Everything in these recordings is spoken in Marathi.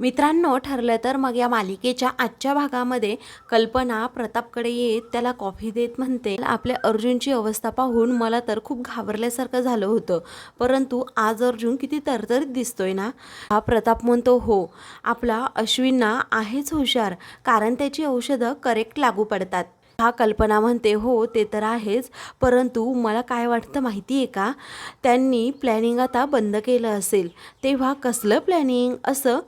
मित्रांनो ठरलं तर मग या मालिकेच्या आजच्या भागामध्ये कल्पना प्रतापकडे येत त्याला कॉफी देत म्हणते. आपल्या अर्जुनची अवस्था पाहून मला तर खूप घाबरल्यासारखं झालं होतं. परंतु आज अर्जुन किती तरतरीत दिसतोय ना? हा प्रताप म्हणतो हो आपला अश्विनना आहेच हुशार कारण त्याची औषधं करेक्ट लागू पडतात. हा कल्पना म्हणते हो ते तर आहेच परंतु मला काय वाटतं माहिती आहे का? त्यांनी प्लॅनिंग आता बंद केलं असेल. तेव्हा कसलं प्लॅनिंग? असं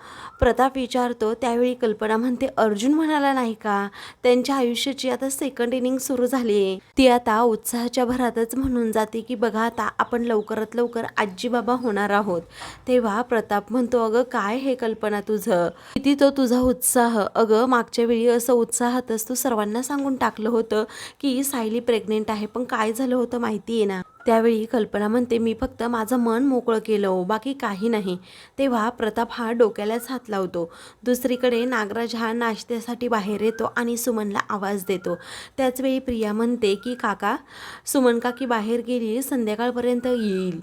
प्रताप विचारतो. त्यावेळी कल्पना म्हणते अर्जुन म्हणाला नाही का त्यांच्या आयुष्याची आता सेकंड इनिंग सुरू झाली आहे ती आता उत्साहाच्या भरातच म्हणून जाते की बघा आता आपण लवकरात लवकर आजी बाबा होणार आहोत. तेव्हा प्रताप म्हणतो अगं काय हे कल्पना तुझं? किती तो तुझा उत्साह. अगं मागच्या वेळी असं उत्साहातच तू सर्वांना सांगून टाकलं होतं की सायली प्रेग्नेंट आहे पण काय झालं होतं माहिती आहे ना? त्यावेळी कल्पना म्हणते मी फक्त माझं मन मोकळं केलं हो, बाकी काही नाही. तेव्हा प्रताप हा डोक्यालाच हात लावतो. दुसरीकडे नागराज हा नाश्त्यासाठी बाहेर येतो आणि सुमनला आवाज देतो. त्याचवेळी प्रिया म्हणते की काका सुमन काकी बाहेर गेली संध्याकाळपर्यंत येईल.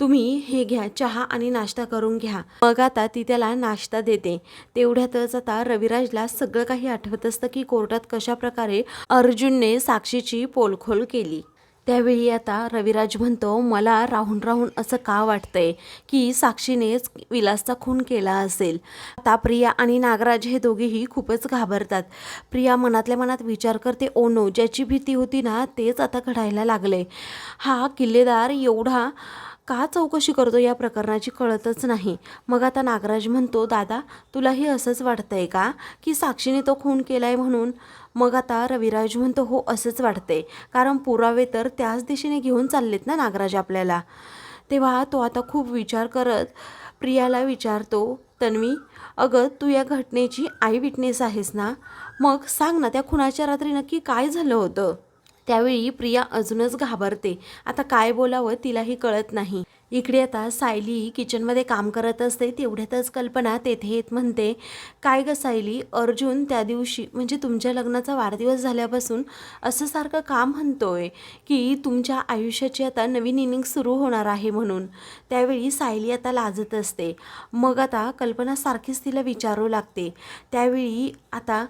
तुम्ही हे घ्या चहा आणि नाश्ता करून घ्या. मग आता ती त्याला नाश्ता देते. तेवढ्यातच आता रविराजला सगळं काही आठवत असतं की कोर्टात कशा प्रकारे अर्जुनने साक्षीची पोलखोल केली. त्यावेळी आता रविराज म्हणतो मला राहून राहून असं का वाटतंय की साक्षीनेच विलासचा खून केला असेल? आता प्रिया आणि नागराज हे दोघेही खूपच घाबरतात. प्रिया मनातल्या मनात विचार करते ओ नो ज्याची भीती होती ना तेच आता घडायला लागले हा किल्लेदार एवढा का चौकशी करतो या प्रकरणाची कळतच नाही. मग आता नागराज म्हणतो दादा तुलाही असंच वाटतंय का की साक्षीने तो खून केलाय म्हणून? मग आता रविराज म्हणतो हो असंच वाटतंय. कारण पुरावे तर त्याच दिशेने घेऊन चाललेत ना नागराज आपल्याला. तेव्हा तो आता खूप विचार करत प्रियाला विचारतो तन्वी अगं तू या घटनेची आई विटनेस आहेस ना? मग सांग ना त्या खुनाच्या रात्री नक्की काय झालं होतं? त्यावेळी प्रिया अजूनच घाबरते. आता काय बोलावं तिलाही कळत नाही. इकडे आता सायली किचनमध्ये काम करत असते तेवढ्यातच कल्पना तेथे येत म्हणते काय ग सायली अर्जुन त्या दिवशी म्हणजे तुमच्या लग्नाचा वाढदिवस झाल्यापासून असं सारखं का म्हणतोय की तुमच्या आयुष्याची आता नवीन इनिंग सुरू होणार आहे म्हणून? त्यावेळी सायली आता लाजत असते. मग आता कल्पना सारखीच तिला विचारू लागते. त्यावेळी आता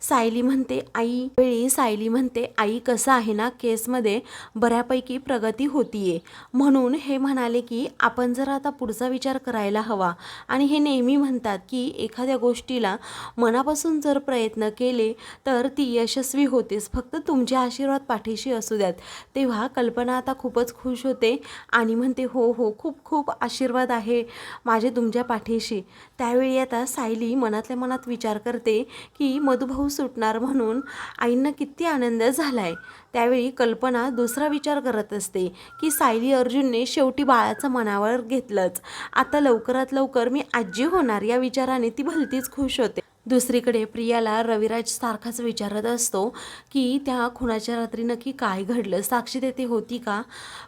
सायली म्हणते आई वेळी सायली म्हणते आई कसं आहे ना केसमध्ये बऱ्यापैकी प्रगती होतीये. म्हणून हे म्हणाले की आपण जर आता पुढचा विचार करायला हवा. आणि हे नेहमी म्हणतात की एखाद्या गोष्टीला मनापासून जर प्रयत्न केले तर ती यशस्वी होतेच. फक्त तुमचे आशीर्वाद पाठीशी असू द्यात. तेव्हा कल्पना आता खूपच खुश होते आणि म्हणते हो हो खूप खूप आशीर्वाद आहे माझे तुमच्या पाठीशी. त्यावेळी आता सायली मनातल्या मनात विचार करते की मधुभाऊ सुटणार म्हणून आईंना किती आनंद झालाय. त्यावेळी कल्पना दुसरा विचार करत असते की सायली अर्जुनने शेवटी बाळाचं मनावर घेतलंच. आता लवकरात लवकर मी आजी होणार या विचाराने ती भलतीच खुश होते. दुसरीकडे प्रियाला रविराज सारखाच विचारत असतो की त्या खुनाच्या रात्री नक्की काय घडलं? साक्षी तेथे होती का?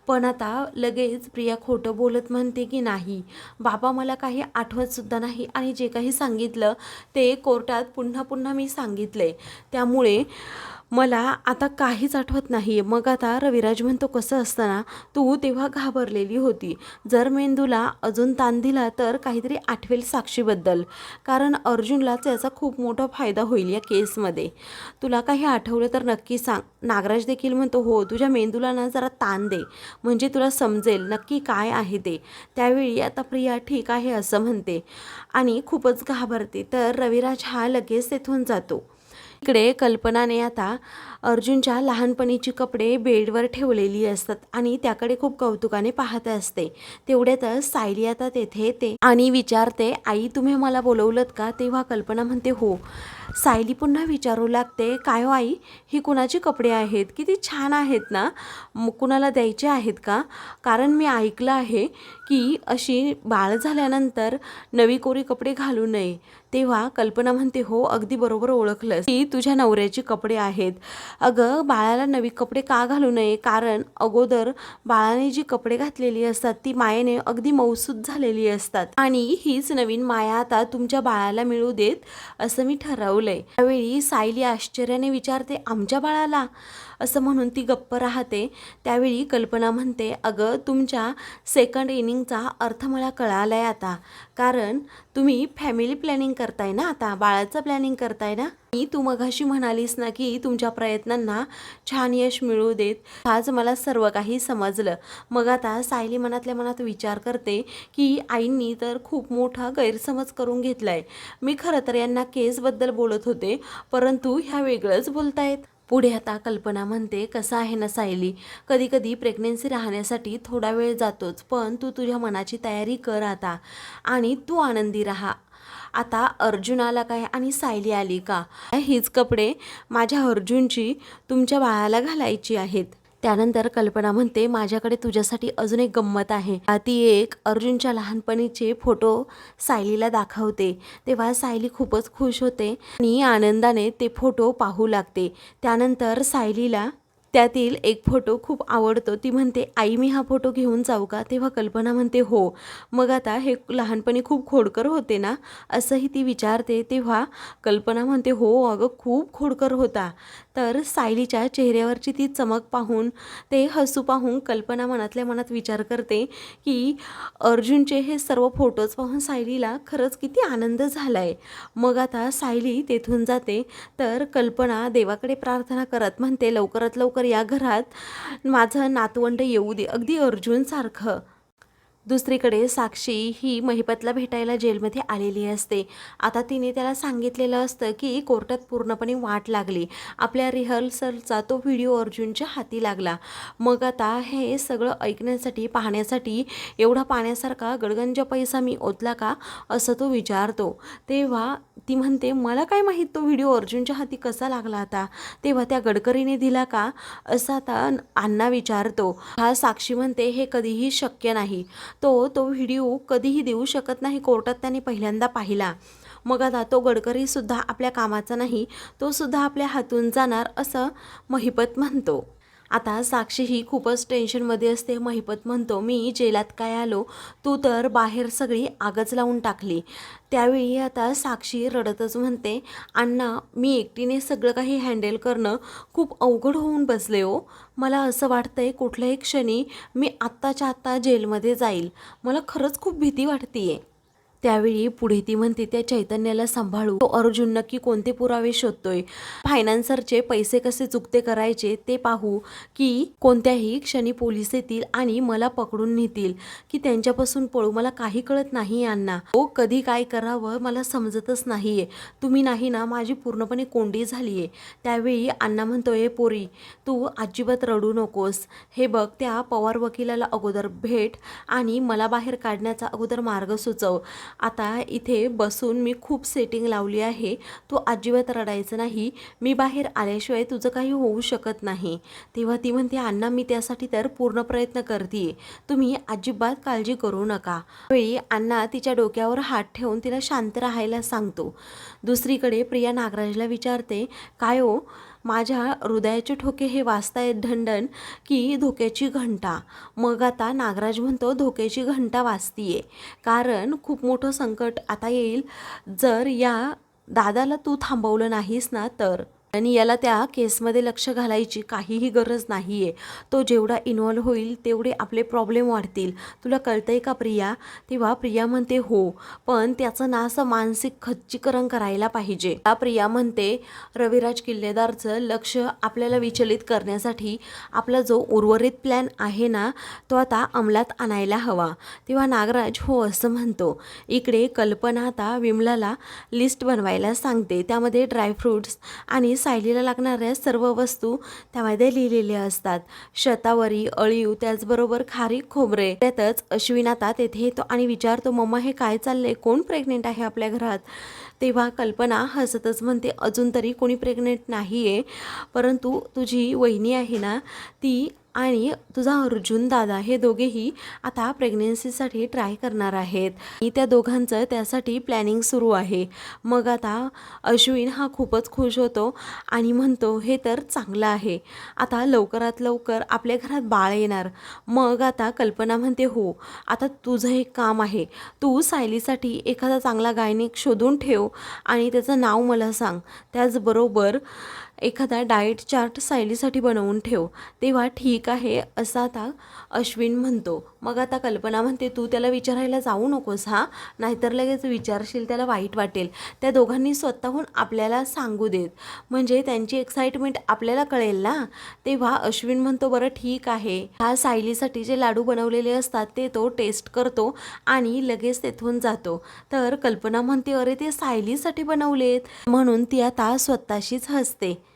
पण आता लगेच प्रिया खोटं बोलत म्हणते की नाही. बाबा मला काही आठवतसुद्धा नाही आणि जे काही सांगितलं ते कोर्टात पुन्हा पुन्हा मी सांगितले त्यामुळे मला आता काहीच आठवत नाही मग आता रविराज म्हणतो कसं असताना तू तेव्हा घाबरलेली होती. जर मेंदूला अजून ताण दिला तर काहीतरी आठवेल साक्षीबद्दल. कारण अर्जुनलाच याचा खूप मोठा फायदा होईल या केसमध्ये. तुला काही आठवलं तर नक्की सांग. नागराज देखील म्हणतो हो तुझ्या मेंदूला ना जरा ताण दे. म्हणजे तुला समजेल नक्की काय आहे ते. त्यावेळी आता प्रिया ठीक आहे असं म्हणते आणि खूपच घाबरते. तर रविराज हा लगेच तेथून जातो. इकडे कल्पनाने आता अर्जुनच्या लहानपणीची कपडे बेडवर ठेवलेली असतात आणि त्याकडे खूप कौतुकाने पाहत असते. तेवढ्यातच सायली आता तेथे येते आणि विचारते आई तुम्ही मला बोलवलत का? तेव्हा कल्पना म्हणते हो. सायली पुन्हा विचारू लागते काय हो आई? ही कुणाची कपडे आहेत? किती छान आहेत ना? कुणाला द्यायचे आहेत का? कारण मी ऐकलं आहे की अशी बाळ झाल्यानंतर नवी कोरी कपडे घालू नये. तेव्हा कल्पना म्हणते हो अगदी बरोबर ओळखलं की तुझ्या नवऱ्याचे कपडे आहेत. अगं बाळाला नवी कपडे का घालू नये? कारण अगोदर बाळाने जी कपडे घातलेली असतात ती मायेने अगदी मौसूद झालेली असतात. आणि हीच नवीन माया आता तुमच्या बाळाला मिळू देत असं मी ठरवलंय. त्यावेळी सायली आश्चर्याने विचारते आमच्या बाळाला? असं म्हणून ती गप्प राहते. त्यावेळी कल्पना म्हणते अगं तुमच्या सेकंड इनिंगचा अर्थ मला कळाला आहे आता. कारण तुम्ही फॅमिली प्लॅनिंग करताय ना आता बाळाचं प्लॅनिंग करताय ना? मी तू मघाशी म्हणालीस ना की तुमच्या प्रयत्नांना छान यश मिळू देत. आज मला सर्व काही समजलं. मग आता सायली मनातल्या मनात विचार करते की आईंनी तर खूप मोठा गैरसमज करून घेतलाय. मी खरं तर यांना केसबद्दल बोलत होते परंतु ह्या वेगळंच बोलतायत. पुढे आता कल्पना म्हणते कसं आहे ना सायली? कधी कधी प्रेग्नेन्सी राहण्यासाठी थोडा वेळ जातोच पण तू तुझ्या मनाची तयारी कर आता आणि तू आनंदी राहा. आता अर्जुन आला काय आणि सायली आली का? हीच कपडे माझ्या अर्जुनची तुमच्या बाळाला घालायची आहेत. त्यानंतर कल्पना म्हणते माझ्याकडे तुझ्यासाठी अजून एक गंमत आहे. ती एक अर्जुनच्या लहानपणीचे फोटो सायलीला दाखवते. तेव्हा सायली खूपच खुश होते आणि आनंदाने ते फोटो पाहू लागते. त्यानंतर सायलीला त्यातील एक फोटो खूप आवडतो. ती म्हणते आई मी हा फोटो घेऊन जाऊ का? तेव्हा कल्पना म्हणते हो. मग आता हे लहानपणी खूप खोडकर होते ना असंही ती विचारते. तेव्हा कल्पना म्हणते हो अगं खूप खोडकर होता. तर सायलीच्या चेहऱ्यावरची ती चमक पाहून ते हसू पाहून कल्पना मनातल्या मनात विचार करते की अर्जुनचे हे सर्व फोटोज पाहून सायलीला खरंच किती आनंद झाला आहे मग आता सायली तेथून जाते. तर कल्पना देवाकडे प्रार्थना करत म्हणते लवकरात लवकर या घरात माझं नातवंड येऊ दे. अगदी अर्जुनसारखं. दुसरीकडे साक्षी ही महिपतला भेटायला जेलमध्ये आलेली असते. आता तिने त्याला सांगितलेलं असतं की कोर्टात पूर्णपणे वाट लागली. आपल्या रिहर्सलचा तो व्हिडिओ अर्जुनच्या हाती लागला. मग आता हे सगळं ऐकण्यासाठी पाहण्यासाठी एवढा पाण्यासारखा गडगंज पैसा मी ओतला का असं तो विचारतो. तेव्हा ती म्हणते मला काय माहीत तो व्हिडिओ अर्जुनच्या हाती कसा लागला आता? तेव्हा त्या गडकरीने दिला का? असं आता अण्णा विचारतो. हा साक्षी म्हणते हे कधीही शक्य नाही. तो तो व्हिडिओ कधीही देऊ शकत नाही. कोर्टात त्यांनी पहिल्यांदा पाहिला. मग आता तो गडकरीसुद्धा आपल्या कामाचा नाही तो सुद्धा आपल्या हातून जाणार असं महिपत म्हणतो. आता साक्षी ही खूपच टेन्शनमध्ये असते महिपत म्हणतो मी जेलात काय आलो? तू तर बाहेर सगळी आगच लावून टाकली. त्यावेळी आता साक्षी रडतच म्हणते अण्णा मी एकटीने सगळं काही हँडल करणं खूप अवघड होऊन बसले हो. मला असं वाटतंय कुठल्याही क्षणी मी आत्ताच्या आत्ता जेलमध्ये जाईल. मला खरंच खूप भीती वाटते आहे त्यावेळी पुढे ती म्हणते त्या चैतन्याला सांभाळू. तो अर्जुन नक्की कोणते पुरावे शोधतोय? फायनान्सरचे पैसे कसे चुकते करायचे ते पाहू की कोणत्याही क्षणी पोलीस येतील आणि मला पकडून नेतील की त्यांच्यापासून पळू. मला काही कळत नाही अण्णा तो कधी काय करावं मला समजतच नाहीये. तुम्ही नाही ना माझी पूर्णपणे कोंडी झालीये. त्यावेळी अण्णा म्हणतोय पोरी तू अजिबात रडू नकोस. हे बघ त्या पवार वकिलाला अगोदर भेट आणि मला बाहेर काढण्याचा अगोदर मार्ग सुचव. आता इथे बसून मी खूप सेटिंग लावली आहे. तू अजिबात रडायचं नाही. मी बाहेर आल्याशिवाय तुझं काही होऊ शकत नाही. तेव्हा ती म्हणते अण्णा मी त्यासाठी तर पूर्ण प्रयत्न करते तुम्ही अजिबात काळजी करू नका. वेळी अण्णा तिच्या डोक्यावर हात ठेवून तिला शांत राहायला सांगतो. दुसरीकडे प्रिया नागराजला विचारते काय हो? माझ्या हृदयाचे ठोके हे वाजतायत ढणढण की धोक्याची घंटा. मग आता नागराज म्हणतो धोक्याची घंटा वाजतीये कारण खूप मोठं संकट आता येईल. जर या दादाला तू थांबवलं नाहीस ना तर आणि याला त्या केसमध्ये लक्ष घालायची काहीही गरज नाही आहे तो जेवढा इन्व्हॉल्व होईल तेवढे आपले प्रॉब्लेम वाढतील. तुला कळतंय का प्रिया? तेव्हा प्रिया म्हणते हो पण त्याचं ना असं मानसिक खच्चीकरण करायला पाहिजे. त्या प्रिया म्हणते रविराज किल्लेदारचं लक्ष आपल्याला विचलित करण्यासाठी आपला जो उर्वरित प्लॅन आहे ना तो आता अंमलात आणायला हवा. तेव्हा नागराज हो असं म्हणतो. इकडे कल्पना आता विमलाला लिस्ट बनवायला सांगते. त्यामध्ये ड्रायफ्रूट्स आणि सायलीला लागणाऱ्या सर्व वस्तू त्यामध्ये लिहिलेल्या असतात. शतावरी अळीव त्याचबरोबर खारीक खोबरे. त्यातच अश्विन आता तेथे येतो आणि विचारतो मम्मा हे काय चाललंय? कोण प्रेग्नेंट आहे आपल्या घरात? तेव्हा कल्पना हसतच म्हणते अजून तरी कोणी प्रेग्नेंट नाही आहे परंतु तुझी वहिनी आहे ना ती आणि तुझा अर्जुन दादा हे दोघेही आता प्रेग्नेन्सीसाठी ट्राय करणार आहेत. आणि त्या दोघांचं त्यासाठी प्लॅनिंग सुरू आहे. मग आता अश्विन हा खूपच खुश होतो आणि म्हणतो हे तर चांगलं आहे. आता लवकरात लवकर आपल्या घरात बाळ येणार. मग आता कल्पना म्हणते हो आता तुझं एक काम आहे. तू सायलीसाठी एखादा चांगला गायनिक शोधून ठेव आणि त्याचं नाव मला सांग. त्याचबरोबर एखादा डाएट चार्ट सायलीसाठी बनवून ठेव. तेव्हा ठीक आहे असं आता अश्विन म्हणतो. मग आता कल्पना म्हणते तू त्याला विचारायला जाऊ नकोस हा? नाहीतर लगेच विचारशील त्याला वाईट वाटेल. त्या दोघांनी स्वतःहून आपल्याला सांगू देत. म्हणजे त्यांची एक्साइटमेंट आपल्याला कळेल ना? तेव्हा अश्विन म्हणतो बरं ठीक आहे. हा सायलीसाठी जे लाडू बनवलेले असतात ते तो टेस्ट करतो आणि लगेच तेथून जातो. तर कल्पना म्हणते अरे ते सायलीसाठी बनवलेत. म्हणून ती आता स्वतःशीच हसते.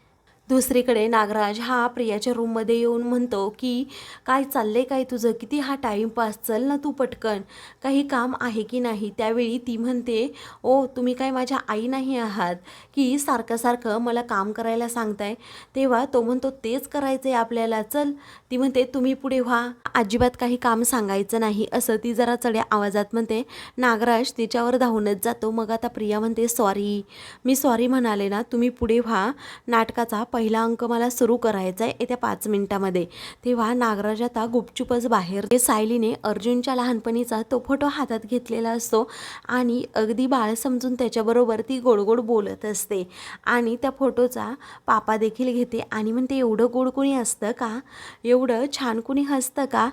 दुसरीकडे नागराज हा प्रियाच्या रूममध्ये येऊन म्हणतो की काय चाललंय काय तुझं? किती हा टाईमपास चल ना तू पटकन. काही काम आहे की नाही? त्यावेळी ती म्हणते ओ तुम्ही काय माझ्या आई नाही आहात? की सारखं सारखं मला काम करायला सांगताय? तेव्हा तो म्हणतो तेच करायचं आहे आपल्याला. चल. ती म्हणते तुम्ही पुढे व्हा. अजिबात काही काम सांगायचं नाही. असं ती जरा चढ्या आवाजात म्हणते. नागराज तिच्यावर धावूनच जातो. मग आता प्रिया म्हणते सॉरी मी सॉरी म्हणाले ना. तुम्ही पुढे व्हा. नाटकाचा पहिला अंक मला सुरू करायचा आहे येत्या पाच मिनिटामध्ये. तेव्हा नागराज आता गुपचुपच बाहेर. ते सायलीने अर्जुनच्या लहानपणीचा तो फोटो हातात घेतलेला असतो आणि अगदी बाळ समजून त्याच्याबरोबर ती गोड गोड बोलत असते. आणि त्या फोटोचा पापा देखील घेते आणि म्हणते एवढं गोड कोणी असतं का? एवढं छान कोणी हसतं का?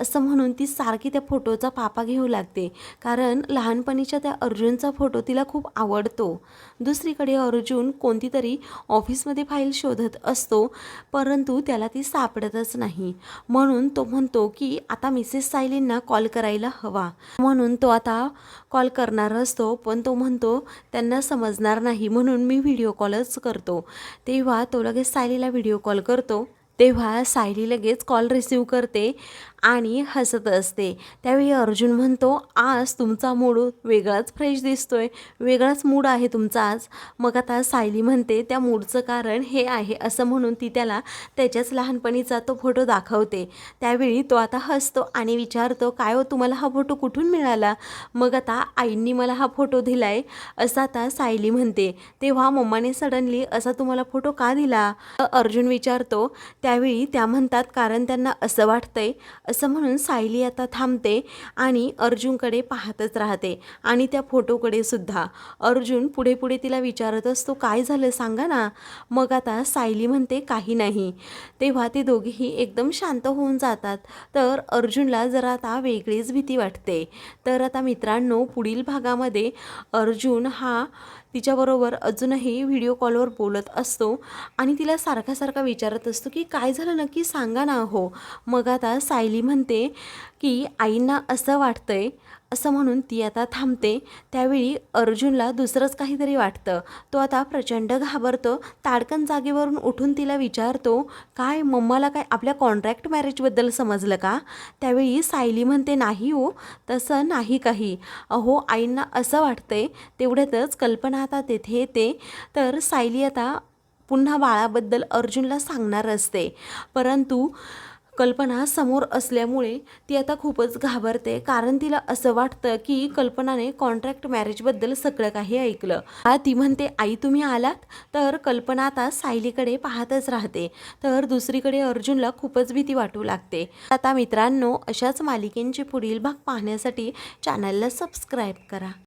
असं म्हणून ती सारखी त्या फोटोचा पापा घेऊ लागते. कारण लहानपणीच्या त्या अर्जुनचा फोटो तिला खूप आवडतो. दुसरीकडे अर्जुन कोणती तरी ऑफिसमध्ये फाईल शोधत असतो परंतु त्याला ती सापडतच नाही. म्हणून तो म्हणतो की आता मिसेस सायलींना कॉल करायला हवा. म्हणून तो आता कॉल करणार असतो पण तो म्हणतो त्यांना समजणार नाही म्हणून मी व्हिडिओ कॉलच करतो. तेव्हा तो लगेच सायलीला व्हिडिओ कॉल करतो. तेव्हा सायली लगेच कॉल रिसीव करते. आणि हसत असते. त्यावेळी अर्जुन म्हणतो आज तुमचा मूड वेगळाच फ्रेश दिसतोय. वेगळाच मूड आहे तुमचा आज. मग आता सायली म्हणते त्या मूडचं कारण हे आहे असं म्हणून ती त्याला त्याच्याच लहानपणीचा तो फोटो दाखवते. त्यावेळी तो आता हसतो आणि विचारतो काय हो तुम्हाला हा फोटो कुठून मिळाला? मग आता आईंनी मला हा फोटो दिलाय असं आता सायली म्हणते. तेव्हा मम्माने सडनली असा तुम्हाला फोटो का दिला? अर्जुन विचारतो. त्यावेळी त्या म्हणतात कारण त्यांना असं वाटतंय असं म्हणून सायली आता थांबते आणि अर्जुनकडे पाहतच राहते. आणि त्या फोटोकडे सुद्धा. अर्जुन पुढे पुढे तिला विचारत असतो काय झालं सांगा ना. मग आता सायली म्हणते काही नाही. तेव्हा ते दोघेही एकदम शांत होऊन जातात. तर अर्जुनला जरा आता वेगळीच भीती वाटते. तर आता मित्रांनो पुढील भागामध्ये अर्जुन हा तिच्याबरोबर अजूनही व्हिडिओ कॉलवर बोलत असतो आणि तिला सारखा सारखा विचारत असतो की काय झालं नक्की? सांगा ना हो. मग आता सायली म्हणते की आईंना असं वाटतंय असं म्हणून ती आता थांबते. त्यावेळी अर्जुनला दुसरंच काहीतरी वाटतं. तो आता प्रचंड घाबरतो. ताडकन जागेवरून उठून तिला विचारतो काय मम्माला काय आपल्या कॉन्ट्रॅक्ट मॅरेजबद्दल समजलं का? त्यावेळी सायली म्हणते नाही हो तसं नाही काही. अहो आईंना असं वाटतंय तेवढ्यातच कल्पना आता तेथे येते. तर सायली आता पुन्हा बाळाबद्दल अर्जुनला सांगणार असते. परंतु कल्पना समोर असल्यामुळे ती आता खूपच घाबरते. कारण तिला असं वाटतं की कल्पनाने कॉन्ट्रॅक्ट मॅरेजबद्दल सगळं काही ऐकलं. हा ती म्हणते आई तुम्ही आलात? तर कल्पना आता सायलीकडे पाहतच राहते. तर दुसरीकडे अर्जुनला खूपच भीती वाटू लागते. आता मित्रांनो अशाच मालिकेंचे पुढील भाग पाहण्यासाठी चॅनलला सबस्क्राईब करा.